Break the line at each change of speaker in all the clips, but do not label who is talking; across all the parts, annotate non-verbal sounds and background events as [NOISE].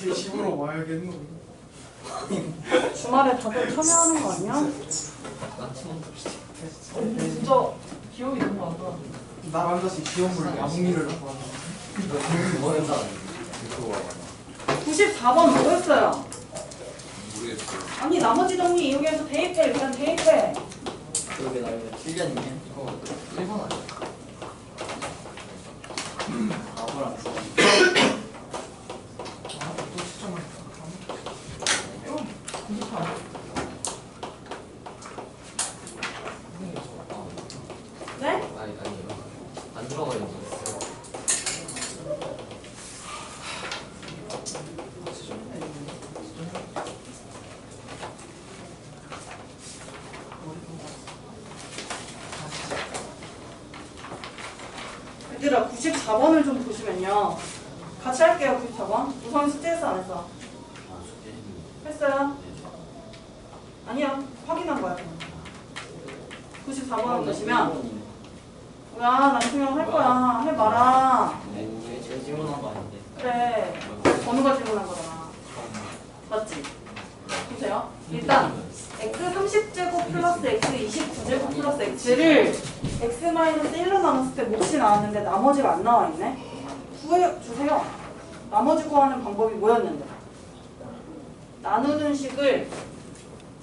어떻게 집으로 와야겠노?
주말에 다들 참여하는 거 아니야?
진짜 기억이 너무 안 나.
나 앉아서 기업물 양미를 하고 하는
뭐였나?
94번 뭐였어요?
모르겠어요.
아니 나머지 정리 이용해서 대입해 일단 대입해
그러게 나 이거 7년이네. 이거 1번 아니야? 아무랑 써.
아또 시점을
네?
아니 아니요. 안 들어가 있는 거 있어요.
얘들아 94번을 좀 보시면요. 같이 할게요 94번. 우선 숙제했어 안 했어? 했어요? 아니야 확인한 거야. 94번을 보시면. 뭐야 나중에 할 거야. 해봐라.
네, 제가 질문한 거 아닌데.
그래. 번호가 질문한 거잖아. 맞지? 보세요. 일단 x 30제곱 플러스 x 29제곱 플러스 x를 x 마이너스 1로 나눴을 때 몫이 나왔는데 나머지가 안 나와 있네 구해 주세요 나머지 구하는 방법이 뭐였는데 나누는 식을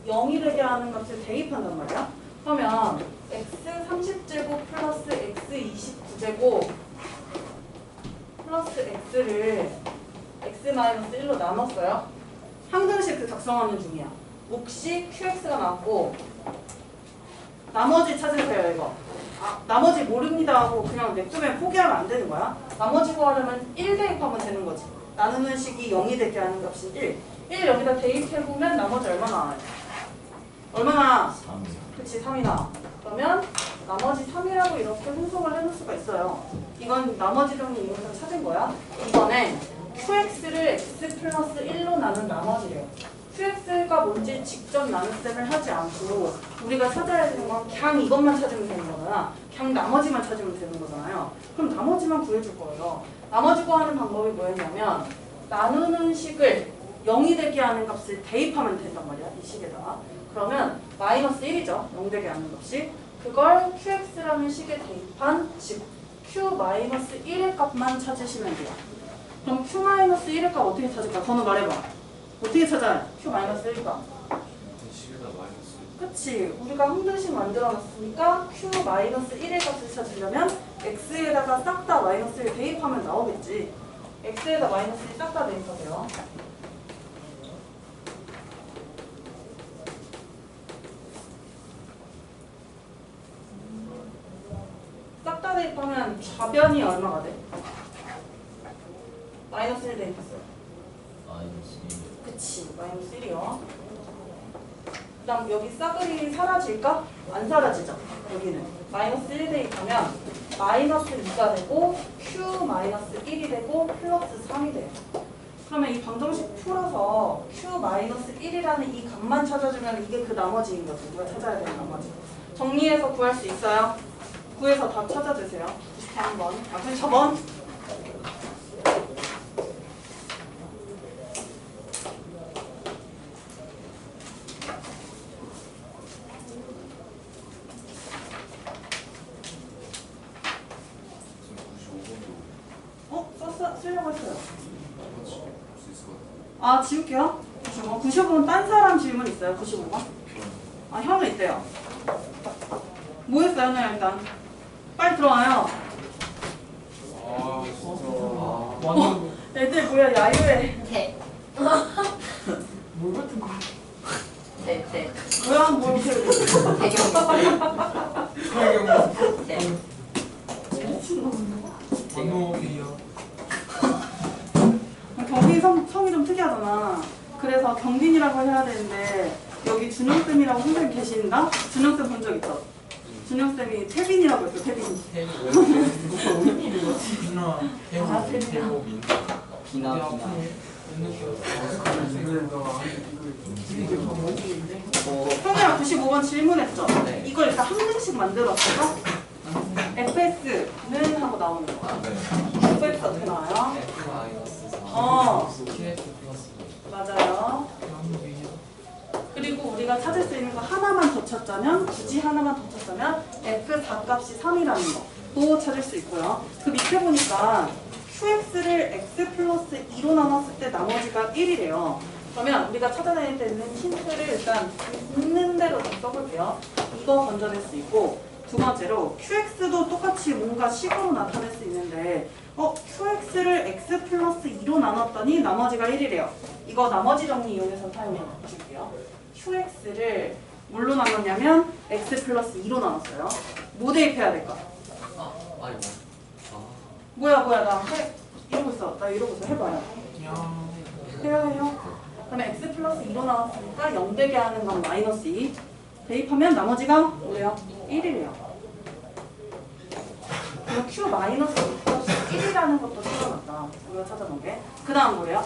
0이 되게 하는 값을 대입한단 말이야 그러면 x 30제곱 플러스 x 29제곱 플러스 x를 x 마이너스 1로 나눴어요. 항등식 작성하는 중이야. 몫이 qx가 나왔고 나머지 찾으세요 이거. 아, 나머지 모릅니다 하고 그냥 냅두면 포기하면 안 되는 거야. 나머지 구하려면 1 대입하면 되는 거지. 나누는 식이 0이 되게 하는 값이 1. 1 여기다 대입해보면 나머지 얼마 나와요? 얼마나? 그치 3이 나와. 그러면 나머지 3이라고 이렇게 분석을 해놓을 수가 있어요. 이건 나머지 정리 이용해서 찾은 거야. 이번엔 qx를 x 플러스 1로 나눈 나머지래요. Qx가 뭔지 직접 나눗셈을 하지 않고 우리가 찾아야 되는 건 그냥 이것만 찾으면 되는 거잖아. 그냥 나머지만 찾으면 되는 거잖아요. 그럼 나머지만 구해줄 거예요. 나머지 구하는 방법이 뭐였냐면 나누는 식을 0이 되게 하는 값을 대입하면 된단 말이야. 이 식에다가. 그러면 마이너스 1이죠. 0 되게 하는 값이. 그걸 qx라는 식에 대입한 즉 q 마이너스 1의 값만 찾으시면 돼요. 그럼 q 마이너스 1의 값 어떻게 찾을까? 건우 말해봐. 어떻게 찾아요? q 마이너스 1의 값.
식에다 마이너스.
그치. 우리가 항등식 만들어놨으니까 q 마이너스 1의 값을 찾으려면 x에다가 싹 다 마이너스 1 대입하면 나오겠지. x에다 마이너스 1 싹 다 대입하세요. 싹 다 대입하면 좌변이 얼마가 돼? 마이너스 1 대입했어요.
마이너스
그치 마이너스 1이요 그 다음 여기 싸그리 사라질까? 안 사라지죠. 여기는. 마이너스 1 대입하면 마이너스 2가 되고 q 마이너스 1이 되고 플러스 3이 돼요. 그러면 이 방정식 풀어서 q 마이너스 1이라는 이 값만 찾아주면 이게 그 나머지인 거지 우리가 찾아야 되는 나머지. 정리해서 구할 수 있어요? 구해서 답 찾아주세요. 93번. 아 94번 어? 썼어? 쓰려고 했어요 아 지울게요 95번 95번 딴 사람 질문 있어요 95번? 아 현우 있대요 뭐 했어요 현우 일단 빨리 들어와요
아 진짜
완전
애들 뭐야 야유해
대.
뭘 같은 거.
대. 대.
뭐야 뭐 이렇게
설경
대.
번호이요
경빈 성, 성이 좀 특이하잖아 그래서 경빈이라고 해야 되는데 여기 준영쌤이라고 선생님 계신다? 준영쌤 본 적 있어 준영쌤이 태빈이라고 했어 태빈
비나
아.
대모민
비나 비나.
형이랑 95번 질문했죠?
네.
이걸 일단 한 문씩 만들었어서 FS는 하고 나오는 거야
네.
FS 어떻게 나와요?
F 마이너스 4.
어 그리고 우리가 찾을 수 있는 거 하나만 더 찾자면 굳이 하나만 더 찾자면 f 4 값이 3이라는 거또 찾을 수 있고요. 그 밑에 보니까 qx를 x 플러스 2로 나눴을 때 나머지가 1이래요. 그러면 우리가 찾아낼 때는 힌트를 일단 있는 대로 좀 써볼게요. 이거 건져낼 수 있고 두 번째로 qx도 똑같이 뭔가 식으로 나타낼 수 있는데 어 qx를 x 플러스 2로 나눴더니 나머지가 1이래요. 이거 나머지 정리 이용해서 사용해 줄게요. qx를 뭘로 나눴냐면 x 플러스 2로 나눴어요. 뭐 대입해야 될까?
아 아니 뭐
뭐야 뭐야 나 해, 이러고 있어. 나 이러고 있어. 해봐요. 해요 해요. 그러면 x 플러스 2로 나왔으니까 0 되게 하는 건 마이너스 2. 대입하면 나머지가 뭐예요? 1이래요. 그럼 q 마이너스 2 플러스 1이라는 것도 찾아놨다. 우리가 찾아놓은 게. 그 다음 뭐예요?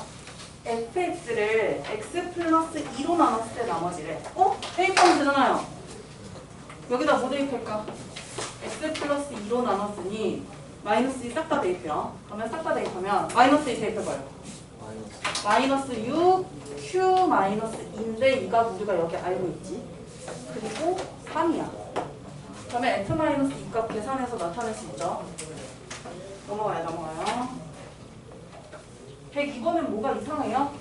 Fx를 x 플러스 2로 나눴을 때 나머지래. 어? 대입하면 되잖아요. 여기다 뭐 대입할까? x 플러스 2로 나눴으니 마이너스 2 싹 다 대입해요. 그러면 싹 다 대입하면 마이너스 2 대입해봐요.
마이너스
마이너스 6, q 마이너스 2인데 이가 우리가 여기 알고 있지. 그리고 3이야. 그러면 f 마이너스 2값 계산해서 나타낼 수 있죠. 넘어가요, 넘어가요. 102번은 뭐가 이상해요?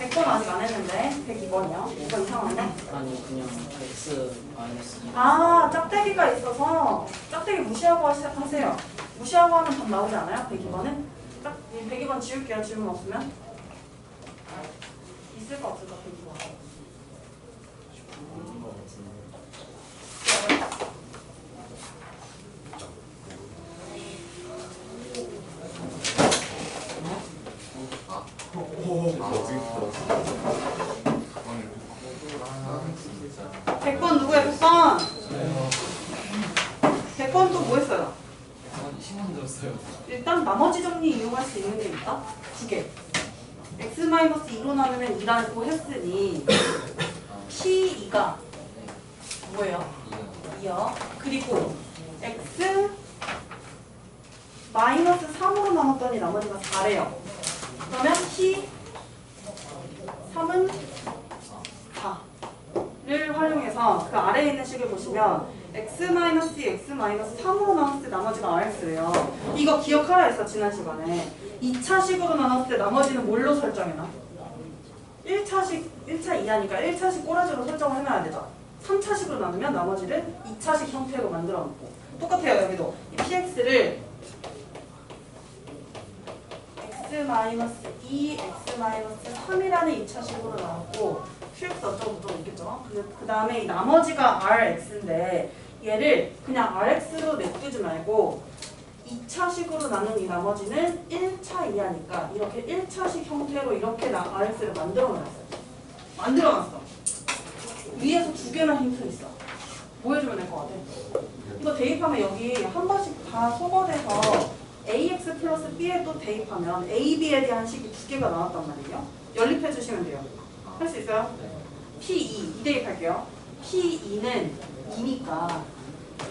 100번 아직 안 했는데 102번이요. 뭐가 이상한데?
아니 그냥 X 마이너스 2
아, 짝대기가 있어서 짝대기 무시하고 하세요. 무시하고 하면 답 나오지 않아요? 102번은? 딱 102번 지울게요. 질문 없으면. 있을 거 없을까? 102번.
있는 거 같은데
아,
100번 누구야? 100번? 100번 또 뭐 했어요?
신문 들었어요
일단 나머지 정리 이용할 수 있는 게 있다? 두 개. x-2로 나누면 2라고 했으니 p2가 뭐예요? 2요. 그리고 x 마이너스 3으로 나눴더니 나머지가 4래요. 그러면 p 3은 4를 활용해서 그 아래에 있는 식을 보시면 x 마이너스 x 마이너스 3으로 나눴을 때 나머지가 rx래요. 이거 기억하라 했어 지난 시간에. 2차식으로 나눴을 때 나머지는 뭘로 설정해놔? 1차식, 1차 이하니까 1차식 꼬라지로 설정을 해놔야 되죠. 3차식으로 나누면 나머지를 2차식 형태로 만들어 놓고 똑같아요 여기도 이 px를 x-2, x-3이라는 2차식으로 나왔고 qx 어쩌고 저쩌고 있겠죠. 그, 그 다음에 이 나머지가 rx인데 얘를 그냥 rx로 냅두지 말고 2차식으로 나눈 이 나머지는 1차 이하니까 이렇게 1차식 형태로 이렇게 나 rx를 만들어놨어요. 만들어놨어. 위에서 두 개나 힌트 있어. 뭐 해주면 될 것 같아? 이거 대입하면 여기 한 번씩 다 소거돼서 ax 플러스 b에 또 대입하면 a, b에 대한 식이 두 개가 나왔단 말이에요. 연립해 주시면 돼요. 할 수 있어요? p2, 2 대입할게요. p2는 2니까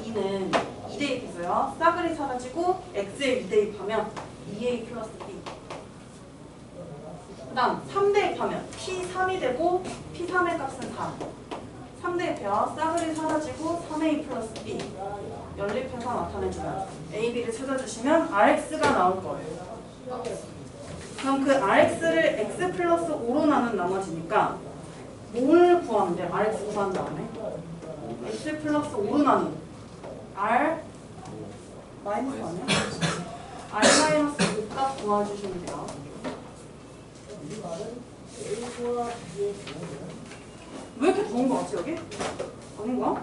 2는 2 대입했어요. 싸그리 사라지고 x에 2 대입하면 2a 플러스 b. 그 다음 3 대입하면 p3이 되고 p3의 값은 4. 3 대입해요. 싸그리 사라지고 3a 플러스 b. 연립해서 나타내주면 a, b를 찾아주시면 rx가 나올 거예요. 그럼 그 rx를 x 플러스 5로 나눈 나머지니까 뭘 구하면 돼? rx 구한 다음에 x 플러스 5로 나눈 r 마이너스 아니야? r 마이너스 5값 구해주시면 돼요. 왜 이렇게 더운 거 같지 여기? 아닌가?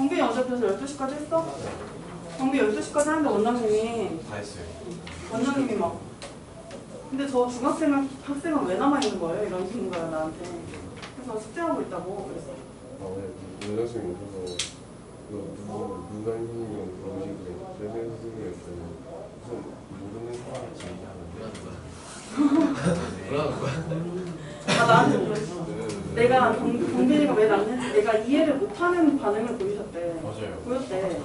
경빈이 어제 그래서 12시까지 했어? 경빈 12시까지 하는데 원장님이
다 했어요.
원장님이 막 근데 저 중학생 학생은 왜 남아있는 거예요? 이런 식인 거예요 나한테 그래서 숙제하고 있다고 그랬어
원장님 오셔서 그 누구 누가 선생님이랑 식으로 설명 선생님이었어요. 무슨 모르는 사람 얘기하는데
뭐라는 거야?
아 나한테 그랬어 내가 경, 경빈이가 왜 남는지 내가 이해를 못하는 반응을 보이셨대
맞아요.
보였대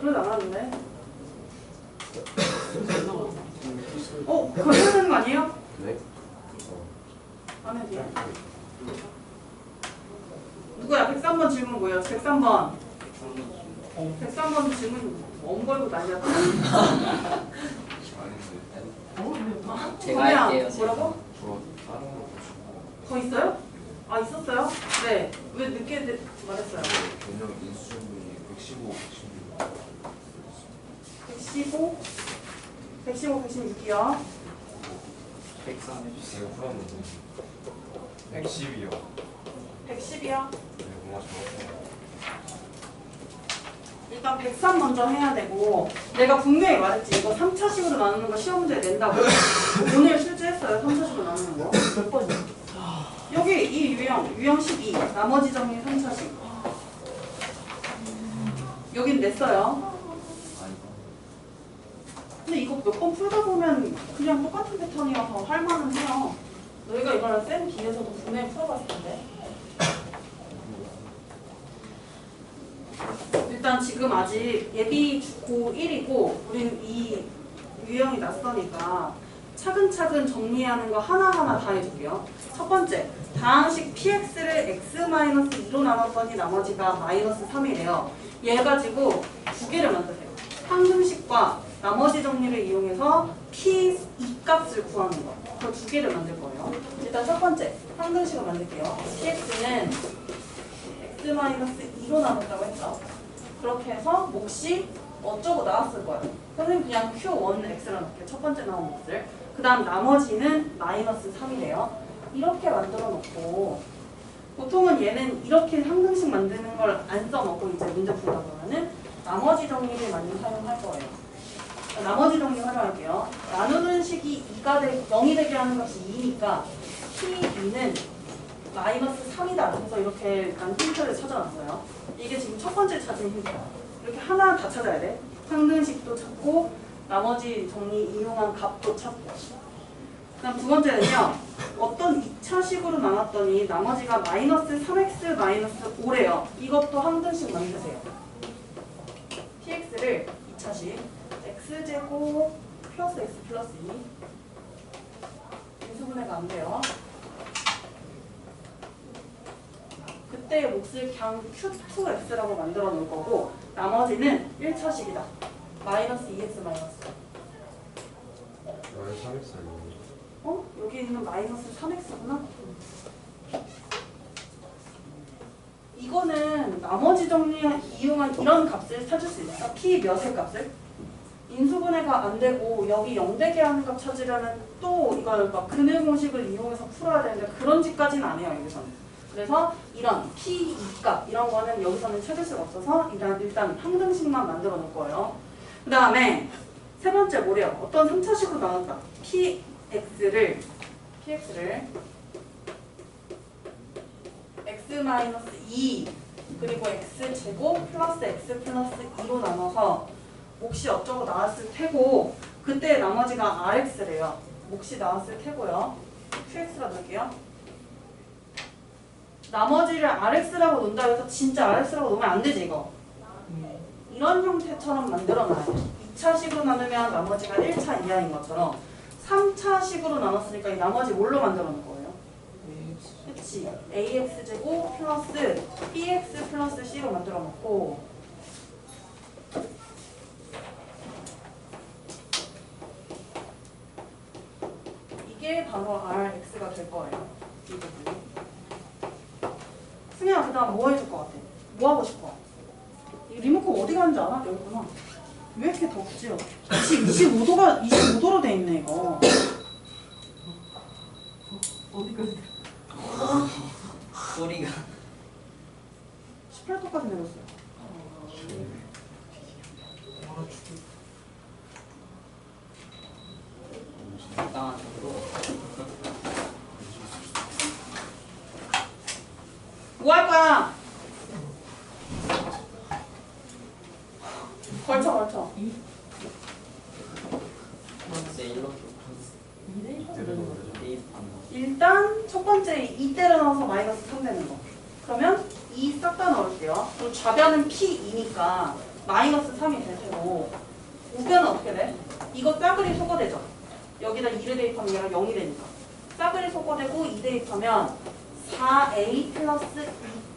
그러지 않았는데. 어, 그거 해야 되는 거 아니에요?
네?
안 해도 돼요. 누구야? 103번 질문 뭐예요? 103번. 103번 질문 엉걸고 난리야.
제가
범이야,
할게요, 제가.
뭐라고?
저 다른
거더 있어요? 아, 있었어요? 네. 왜 늦게 되- 말했어요?
개념 인수분이 115, 116.
115, 115, 116이요.
103 해주세요.
제가 풀었는데
110이요.
110이요.
네, 좋았어요
일단 103 먼저 해야 되고 내가 분명히 말했지 이거 3차식으로 나누는 거 시험 문제에 낸다고 오늘 1형, 유형 12 나머지 정의 3차식. 여긴 냈어요. 근데 이거 몇 번 풀다 보면 그냥 똑같은 패턴이어서 할만은 해요. 너희가 이걸 센 뒤에서도 분해 풀어봤을 텐데. 일단 지금 아직 예비 주고 1이고 우린 이 유형이 낯서니까 차근차근 정리하는 거 하나하나 다 해줄게요. 첫 번째, 다항식 px를 x-2로 나눴더니 나머지가 마이너스 3이래요. 얘 가지고 두 개를 만드세요. 항등식과 나머지 정리를 이용해서 p 이 값을 구하는 거. 그 두 개를 만들 거예요. 일단 첫 번째, 항등식을 만들게요. px는 x-2로 나눴다고 했죠. 그렇게 해서 몫이 어쩌고 나왔을 거예요. 선생님 그냥 Q1X라 놓을게요. 첫 번째 나온 몫을. 그 다음 나머지는 마이너스 3이래요. 이렇게 만들어 놓고 보통은 얘는 이렇게 항등식 만드는 걸 안 써먹고 이제 문제 풀다 보면은 나머지 정리를 많이 사용할 거예요. 나머지 정리 활용할게요. 나누는 식이 2가 되, 0이 되게 하는 값이 2니까 P2는 마이너스 3이다. 그래서 이렇게 난 힌트를 찾아놨어요. 이게 지금 첫 번째 찾은 힌트야. 이렇게 하나 다 찾아야 돼. 상등식도 찾고 나머지 정리 이용한 값도 찾고. 그다음 두 번째는요. 어떤 2차식으로 나눴더니 나머지가 마이너스 3x 마이너스 5래요. 이것도 항등식 만드세요. px를 2차식 x제곱 플러스 x 플러스 2 인수분해가 안 돼요. 그때의 몫을 그냥 Q2X라고 만들어 놓을 거고 나머지는 1차식이다. 마이너스 2X 마이너스.
나의 3x 아니에요
어? 여기 있는 마이너스 3X구나? 이거는 나머지 정리 이용한 이런 값을 찾을 수 있어. P 몇의 값을? 인수분해가 안 되고 여기 0되게 하는 값 찾으려면 또 이걸 막 그늘 공식을 이용해서 풀어야 되는데 그런 짓까지는 안 해요 여기서는. 그래서 이런 P 2값 이런 거는 여기서는 찾을 수가 없어서 일단 일단 항등식만 만들어 놓을 거예요. 그 다음에 세 번째 뭐래요? 어떤 3차식으로 나눴다. PX를 PX를 x-2 그리고 x제곱 플러스 x 플러스 2로 나눠서 몫이 어쩌고 나왔을 테고 그때 나머지가 rx래요. 몫이 나왔을 테고요. qx라 넣을게요. 나머지를 rx라고 놓는다 해서 진짜 rx라고 놓으면 안 되지 이거. 이런 형태처럼 만들어놔야 돼. 2차식으로 나누면 나머지가 1차 이하인 것처럼 3차식으로 나눴으니까 이 나머지 뭘로 만들어 놓을 거예요? 그치. ax제곱 플러스 bx 플러스 c로 만들어 놓고 이게 바로 rx가 될 거예요. 이 부분이. 승현아 그 다음 뭐 해줄 것 같아? 뭐 하고 싶어? 이 리모컨 어디 가는지 알아? 여기구나. 왜 이렇게 덥지요? 지금 25도가 25도로 돼 있네 이거.
어디까지?
소리가
18도까지 내렸어요.
적당한 정도.
뭐 할 거야? 걸쳐 걸쳐.
이제 일로 대입 안 나.
일단 첫 번째 이대로 넣어서 마이너스 3 되는 거. 그러면 2 싹 다 넣을게요. 그리고 좌변은 P2니까 마이너스 3이 될 테고 우변은 어떻게 돼? 이거 싸그리 소거되죠? 여기다 2를 대입하면 얘가 0이 되니까 싸그리 소거되고 2 대입하면 4a 플러스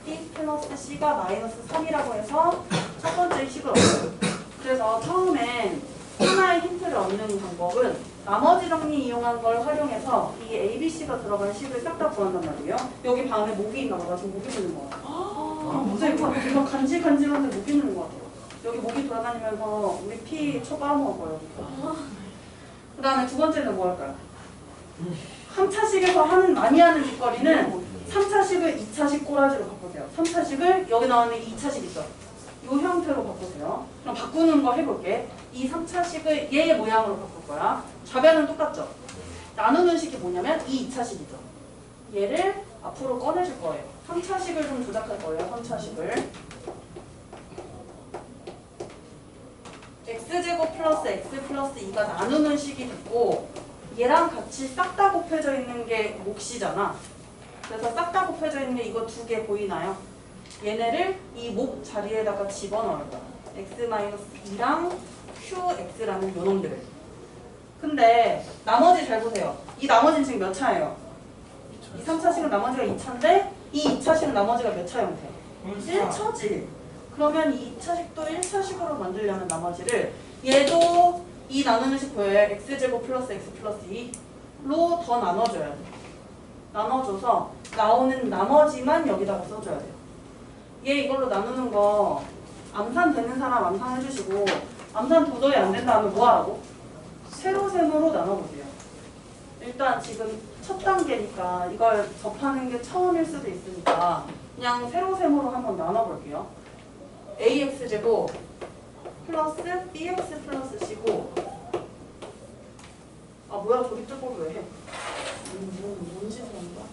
2b 플러스 c가 마이너스 3이라고 해서 첫 번째 식을 얻어요. 그래서 처음엔 하나의 힌트를 얻는 방법은 나머지 정리 이용한 걸 활용해서 이 A, B, C가 들어간 식을 싹 다 구한단 말이에요. 여기 방에 목이 있나 봐. 나 지금 목이 있는 거 같아. 아, 무슨 이거 간질간질한데 목이 있는 거 같아요. 여기 목이 돌아다니면서 우리 피 쳐까먹어요. 그 다음에 두 번째는 뭐 할까요? 한 차식에서 하는 많이 하는 짓거리는 3차식을 2차식 꼬라지로 바꾸세요. 3차식을 여기 나오는 2차식 있죠? 이 형태로 바꾸세요. 그럼 바꾸는 거 해볼게. 이 3차식을 얘의 모양으로 바꿀 거야. 좌변은 똑같죠? 나누는 식이 뭐냐면 이 2차식이죠. 얘를 앞으로 꺼내줄 거예요. 3차식을 좀 조작할 거예요. 3차식을. x제곱 플러스 x 플러스 2가 나누는 식이 됐고 얘랑 같이 싹 다 곱해져 있는 게 몫이잖아. 그래서 싹 다 곱해져 있는 게 이거 두 개 보이나요? 얘네를 이 목 자리에다가 집어넣을 거야. x-2랑 qx라는 요놈들을. 근데 나머지 잘 보세요. 이 나머지는 지금 몇 차예요? 이 3차식은 나머지가 2차인데 이 2차식은 나머지가 몇 차 형태? 1차지. 그러면 이 2차식도 1차식으로 만들려면 나머지를 얘도 이 나누는 식 보여요? x제곱 플러스 x 플러스 2로 더 나눠줘야 돼. 나눠줘서 나오는 나머지만 여기다가 써줘야 돼요. 얘 이걸로 나누는 거 암산 되는 사람 암산 해주시고 암산 도저히 안 된다 하면 뭐 하라고? 세로셈으로 나눠보세요. 일단 지금 첫 단계니까 이걸 접하는 게 처음일 수도 있으니까 그냥 세로셈으로 한번 나눠볼게요. ax제곱 플러스 bx 플러스 c고 아 뭐야 저기 뜰거 왜 해? 음, 뭐, 뭔 짓을 하는 거야?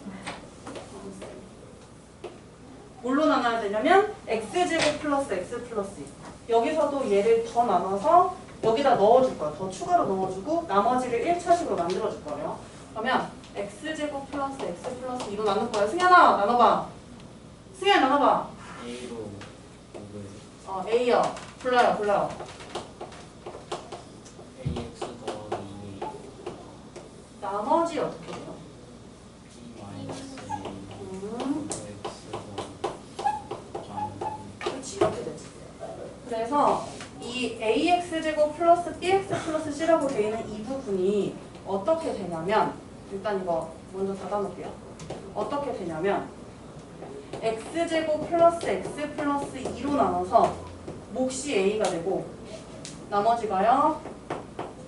뭘로 나눠야 되냐면 x제곱 플러스 x 플러스 2 여기서도 얘를 더 나눠서 여기다 넣어줄 거야 더 추가로 넣어주고 나머지를 1차식으로 만들어줄 거예요 그러면 x제곱 플러스 x 플러스 2로 나눌 거야 승현아 나눠봐. 승현 나눠봐.
A로
어 A요. 불러요 불러요.
AX 더하기
나머지 어떻게 돼요?
B 마이너스
음,
X 더하기
그렇지 이렇게 되지. 그래서 이 ax제곱 플러스 bx 플러스 c라고 되어 있는 이 부분이 어떻게 되냐면 일단 이거 먼저 닫아놓을게요. 어떻게 되냐면 x제곱 플러스 x 플러스 2로 나눠서 몫이 a가 되고 나머지가요.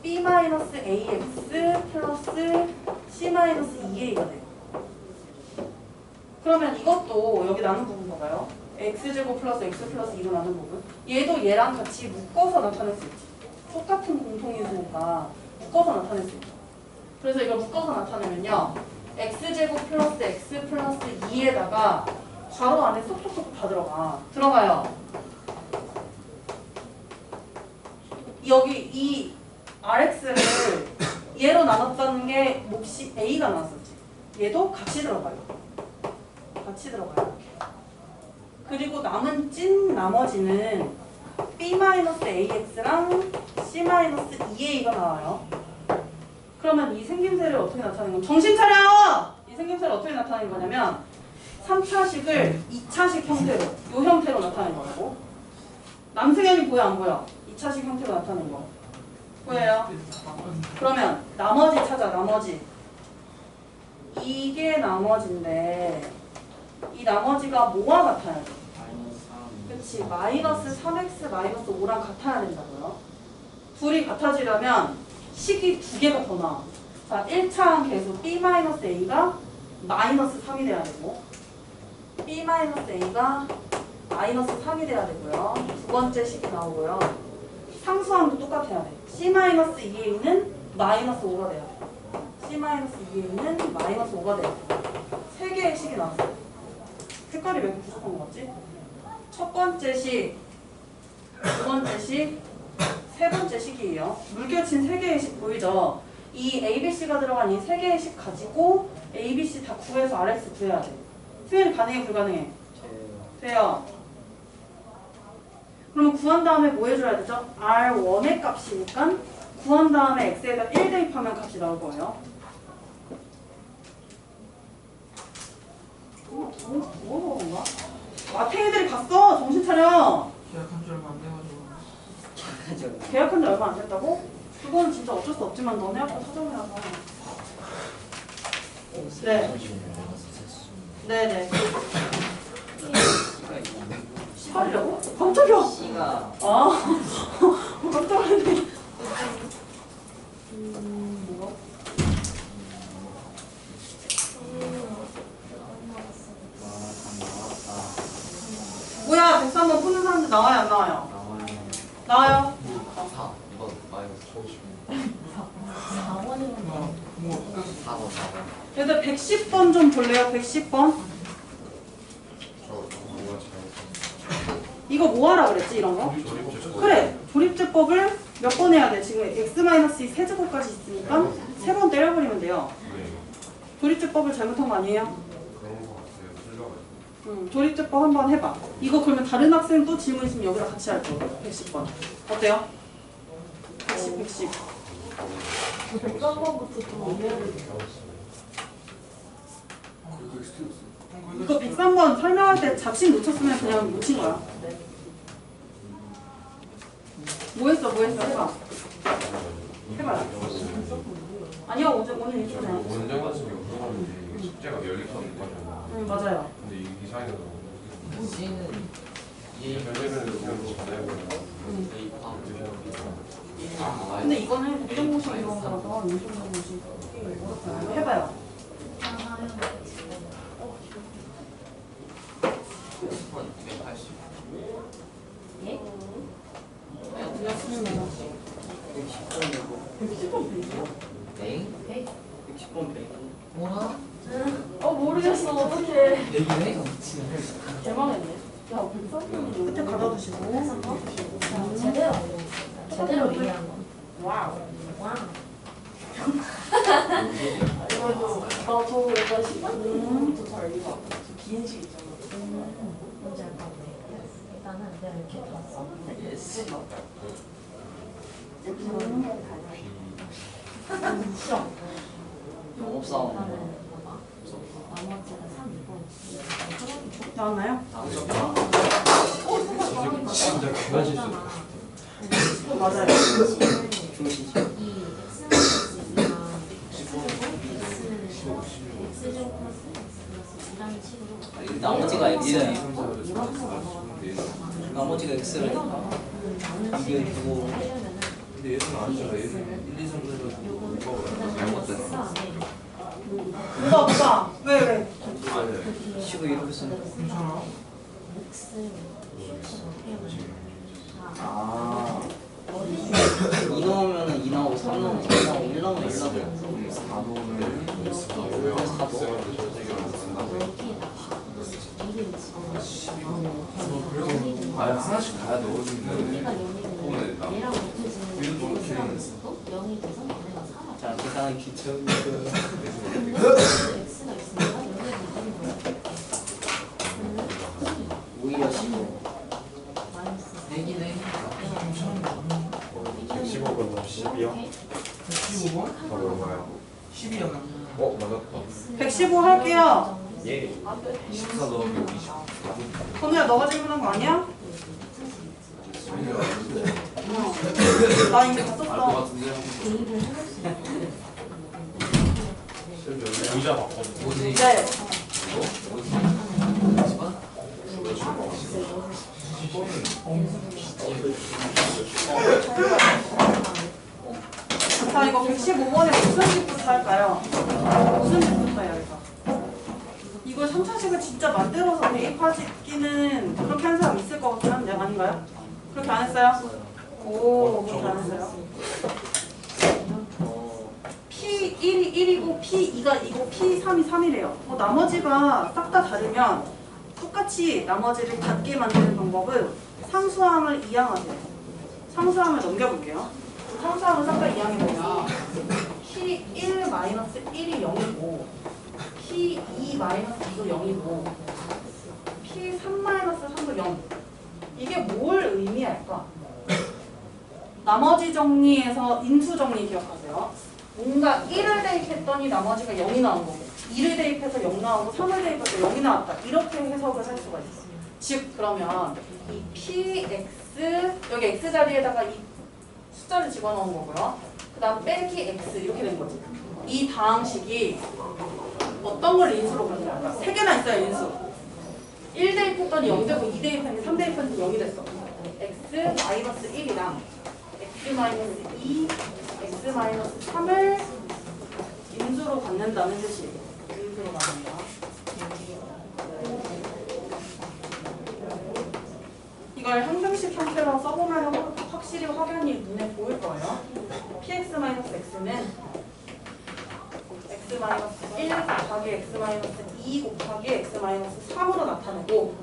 B 마이너스 ax 플러스 c 마이너스 2a가 돼요. 그러면 이것도 여기 나눈 부분 봐봐요. X제곱 플러스 x 플러스 2로 나눈 부분. 얘도 얘랑 같이 묶어서 나타낼 수 있지. 똑같은 공통인수니까 묶어서 나타낼 수 있죠 그래서 이걸 묶어서 나타내면요. x제곱 플러스 x 플러스 2에다가 괄호 안에 쏙쏙쏙 다 들어가. 들어가요. 여기 이 rx를 얘로 나눴다는 게 몫이 a가 나왔었지. 얘도 같이 들어가요. 같이 들어가요. 그리고 남은 찐 나머지는 b-ax랑 c-2a가 나와요. 그러면 이 생김새를 어떻게 나타내는 건 정신 차려! 이 생김새를 어떻게 나타내는 거냐면 3차식을 2차식 형태로 이 형태로 나타낸 거고 남승현이 보여 안 보여? 2차식 형태로 나타낸 거 보여요? 그러면 나머지 찾아 나머지 이게 나머지인데 이 나머지가 뭐와 같아야 돼?
마이너스 3
그치 마이너스 3x 마이너스 5랑 같아야 된다고요 둘이 같아지려면 식이 두 개가 더 나와. 자 1차항 계수 b 마이너스 a가 마이너스 3이 돼야 되고 b 마이너스 a가 마이너스 3이 돼야 되고요. 두 번째 식이 나오고요. 상수항도 똑같아야 돼. C 마이너스 2a는 마이너스 5가 돼야 돼. C 마이너스 2a는 마이너스 5가 돼야 돼 세 개의 식이 나왔어요. 색깔이 왜 부족한 거 같지? 첫 번째 식, 두 번째 식, 세 번째 식이에요. 물결친 세 개의 식 보이죠? 이 ABC가 들어간 이 세 개의 식 가지고 ABC 다 구해서 RX 구해야 돼. 수현이 가능해, 불가능해?
돼요.
그러면 구한 다음에 뭐 해줘야 되죠? R1의 값이니까 구한 다음에 x에다 1 대입하면 값이 나올 거예요. 뭐, 뭐, 뭐 먹은가? 마탱이들이 갔어! 정신 차려!
지 얼마 안
하죠.
계약한 지 얼마 안 됐다고? 그건 진짜 어쩔 수 없지만 너네 학교 사정이라서. 네. 네네.
있나?
시발이라고? 깜짝이야!
C가
아, [LAUGHS] 깜짝 놀랐네. 음, 뭐가? 뭐야, 103번 푸는 사람들 나와요, 안 나와요?
나와요
나와요?
4 이번 마이너스 1050
어, 뭐, 끝.
4번 4번
얘들 110번 좀 볼래요, 110번?
저 뭐가 잘
이거 뭐 하라 그랬지, 이런 거? 그래, 조립제법을 몇 번 해야 돼? 지금 x-2 세제곱까지 있으니까 세 번 때려버리면 돼요.
네
조립제법을 잘못한 거 아니에요?
그런 거 같아요 틀려가지고
응, 조립제법 한번 해봐. 이거 그러면 다른 학생 또 질문 있으면 여기다 같이 할 거예요. 110번. 어때요? 110, 110.
백성번부터 좀 이해를
이거 103번 설명할 때 잡식 놓쳤으면 그냥 놓친 거야. 뭐 했어, 뭐 했어? 해봐. 해봐라. 아니요, 오늘, 오늘
저
이거잖아.
원장 같은 경우 물어봤는데 이게 숙제가 10개까지 거잖아
응, 맞아요.
근데 이 그냥 전화해보면
근데 이거는 국정고시 이런 거라서 인정고시 어렵잖아요. 해봐요.
10번 280
예?
110번이고
110번 페이지요?
네? 110번 빼고 뭐라?
어 모르겠어 어떡해
얘기네?
대망했네. 야, 103번 끝에 가둬두시고.
제대로 제대로 이해한 거
와우.
와우 이거도 나도 약간 신발부터 잘 읽어 긴식 있잖아
뭔지 알것 같아. 일단은 내가 이렇게 봤어.
예스
시험.
영업사원
나는 봐봐. 나머지가 3, 2번.
나왔나요?
진짜 그만 실수
어, 맞아요.
중시죠
이 x 마이너스 2랑 x제곱 플러스 x 플러스 2라는 식으로
나머지가
넘어가서
나머지가 X를 이게 두고
근데 얘는 아니잖아 얘는 1, 2, 3에서 잘못됐어
누가, 누가? 왜, 왜?
식을 이렇게 쓰는
괜찮아
아2 넣으면은 2 나오고 3 넣으면 3 나오고 1 넣으면 1 나오고
4도는
4도
여기에다가 이게
아 하나씩 가야 넣어주는데
여기가 0이고 얘랑
위로 좀
못해지는
길이는
x도 0이 돼서
자 계산은
거야
오히려 15
마이너스
내기네
115번 10이요?
15번?
바로 얼마야?
10이었나?
어 맞았다
115 할게요.
예24 넣으면 24분
건우야, 너가 질문한 거 아니야? 나 이미 다
알것
썼어.
같은데
의자 바꿔줘.
네. 자, 이거 115번에 무슨 집부터 할까요? 무슨 집부터 해야? 이걸 3차식을 진짜 만들어서 대입하기는 그렇게 한 사람 있을 것 같긴 한데 아닌가요? 그렇게 안 했어요? 오, 그렇게 안 했어요? P 1이 1이고 P 2가 2고 P 3이 3이래요. 어, 나머지가 싹 다 다르면 똑같이 나머지를 같게 만드는 방법은 상수항을 이항하세요. 상수항을 넘겨볼게요. 상수항을 싹 다 이항해보면 P 1 마이너스 1이 0이고 P 2 마이너스 2도 0이고 P 3 마이너스 3도 0 이게 뭘 의미할까? 나머지 정리에서 인수 정리 기억하세요. 뭔가 1을 대입했더니 나머지가 0이 나온 거고 2를 대입해서 0 나오고 3을 대입해서 0이 나왔다. 이렇게 해석을 할 수가 있어. 즉 그러면 이 px 여기 x 자리에다가 이 숫자를 집어넣은 거고요. 그 다음 빼기 x 이렇게 된 거지. 이 다항식이 어떤 걸 인수로 가져갈까? 세 개나 있어요 인수. 1 대입했더니 0 되고 2 대입했더니 3 대입했더니 0이 됐어. x 마이너스 1이랑 x 마이너스 2, x 마이너스 3을 인수로 갖는다는 뜻이에요. 인수로 갖는다. 이걸 항등식 형태로 써보면 확실히 확연히 눈에 보일 거예요. px 마이너스 x는 x 마이너스 1 곱하기 x 마이너스 2 곱하기 x 마이너스 3으로 나타내고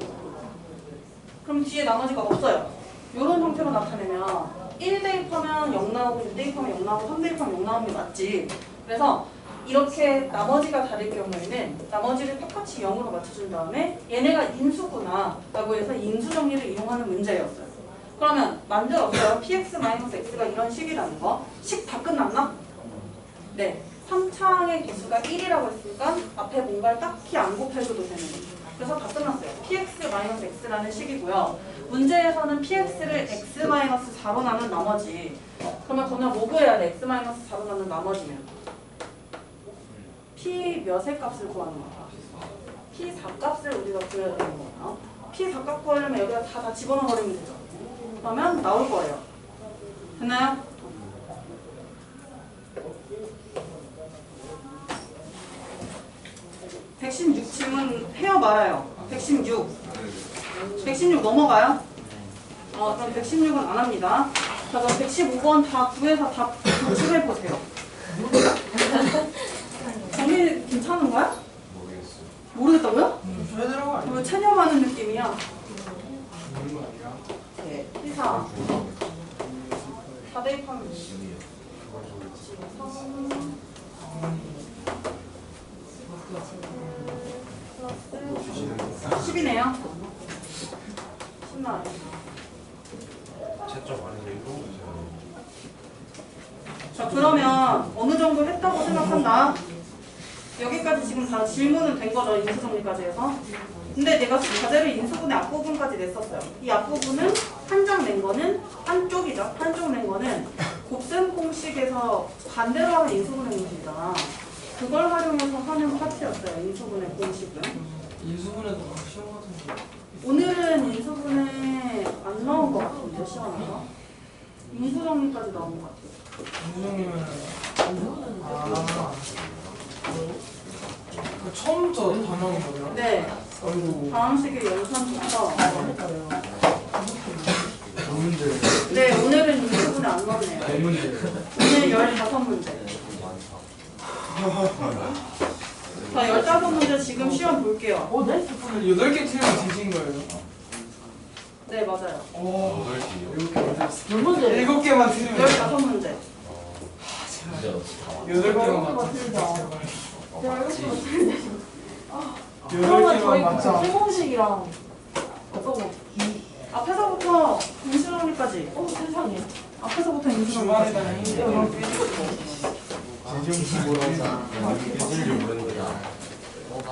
그럼 뒤에 나머지가 없어요. 이런 형태로 나타내면 1 대입하면 0 나오고 2 대입하면 0 나오고 3 대입하면 0 나오는 게 맞지. 그래서 이렇게 나머지가 다를 경우에는 나머지를 똑같이 0으로 맞춰준 다음에 얘네가 인수구나 라고 해서 인수 정리를 이용하는 문제였어요. 그러면 만들었어요. px-x가 이런 식이라는 거. 식 다 끝났나? 네. 3창의 개수가 1이라고 했으니까 앞에 뭔가를 딱히 안 곱해줘도 되는. 그래서 다 끝났어요. px-x라는 식이고요. 문제에서는 px를 x-4로 나눈 나머지 그러면 뭐 구해야 돼? x-4로 나눈 나머지면 p 몇의 값을 구하는 거야? p 4값을 우리가 구해야 되는 거예요. p 4값 구하려면 여기다 다, 다 집어넣어 버리면 되죠. 그러면 나올 거예요. 됐나요? (116) 질문 해요 말아요 (116) 116 넘어가요? 어 그럼 116은 안 합니다 자 그럼 115번 다 구해서 다 도출해 보세요 [LAUGHS] 정리 괜찮은 거야?
모르겠어요.
모르겠다고요?
거 아니야?
왜 체념하는 느낌이야?
모르는 거 아니야?
네. 희사. 4대입하면 플러스 10이네요. 10만 원.
채점 아니면 이거 보세요.
자 그러면 어느 정도 했다고 생각한다. 여기까지 지금 다 질문은 된 거죠 인수정리까지 해서. 근데 내가 과제를 인수분의 앞부분까지 냈었어요. 이 앞부분은 한 장 낸 거는 한쪽이죠. 한쪽 낸 거는 곱셈 공식에서 반대로 하는 인수분해 공식이잖아. 그걸 활용해서 하는 파트였어요. 인수분해 공식은.
인수분해도 시험 같은 거.
오늘은 인수분해 안 나온 것 같은데 시험에서. 인수정리까지 나온 것 같아요.
인수형이면 아. 그 처음부터 다 나온 거예요?
네.
아이고.
다음식의 연산부터
문제.
네, 오늘은 인수분해 안 나오네요.
네 문제.
오늘 15문제. 자, 15문제 지금 시험 볼게요.
어, 네?
오늘 여덟 개 틀리면 뒤진 거예요?
네, 맞아요.
오.
여덟 개요.
일곱 개 맞았어.
몇 문제?
일곱 개만 틀리면.
15문제.
여덟 개만
일곱
맞았 어. 여덟
그러면 저희
맞자.
세공식이랑 어떤 거?
앞에서부터 인수정리까지.
어, 세상에.
앞에서부터
주말에
인수정리까지.
다니는
재정식 뭐라고
예술이 모르는 거야.
뭐가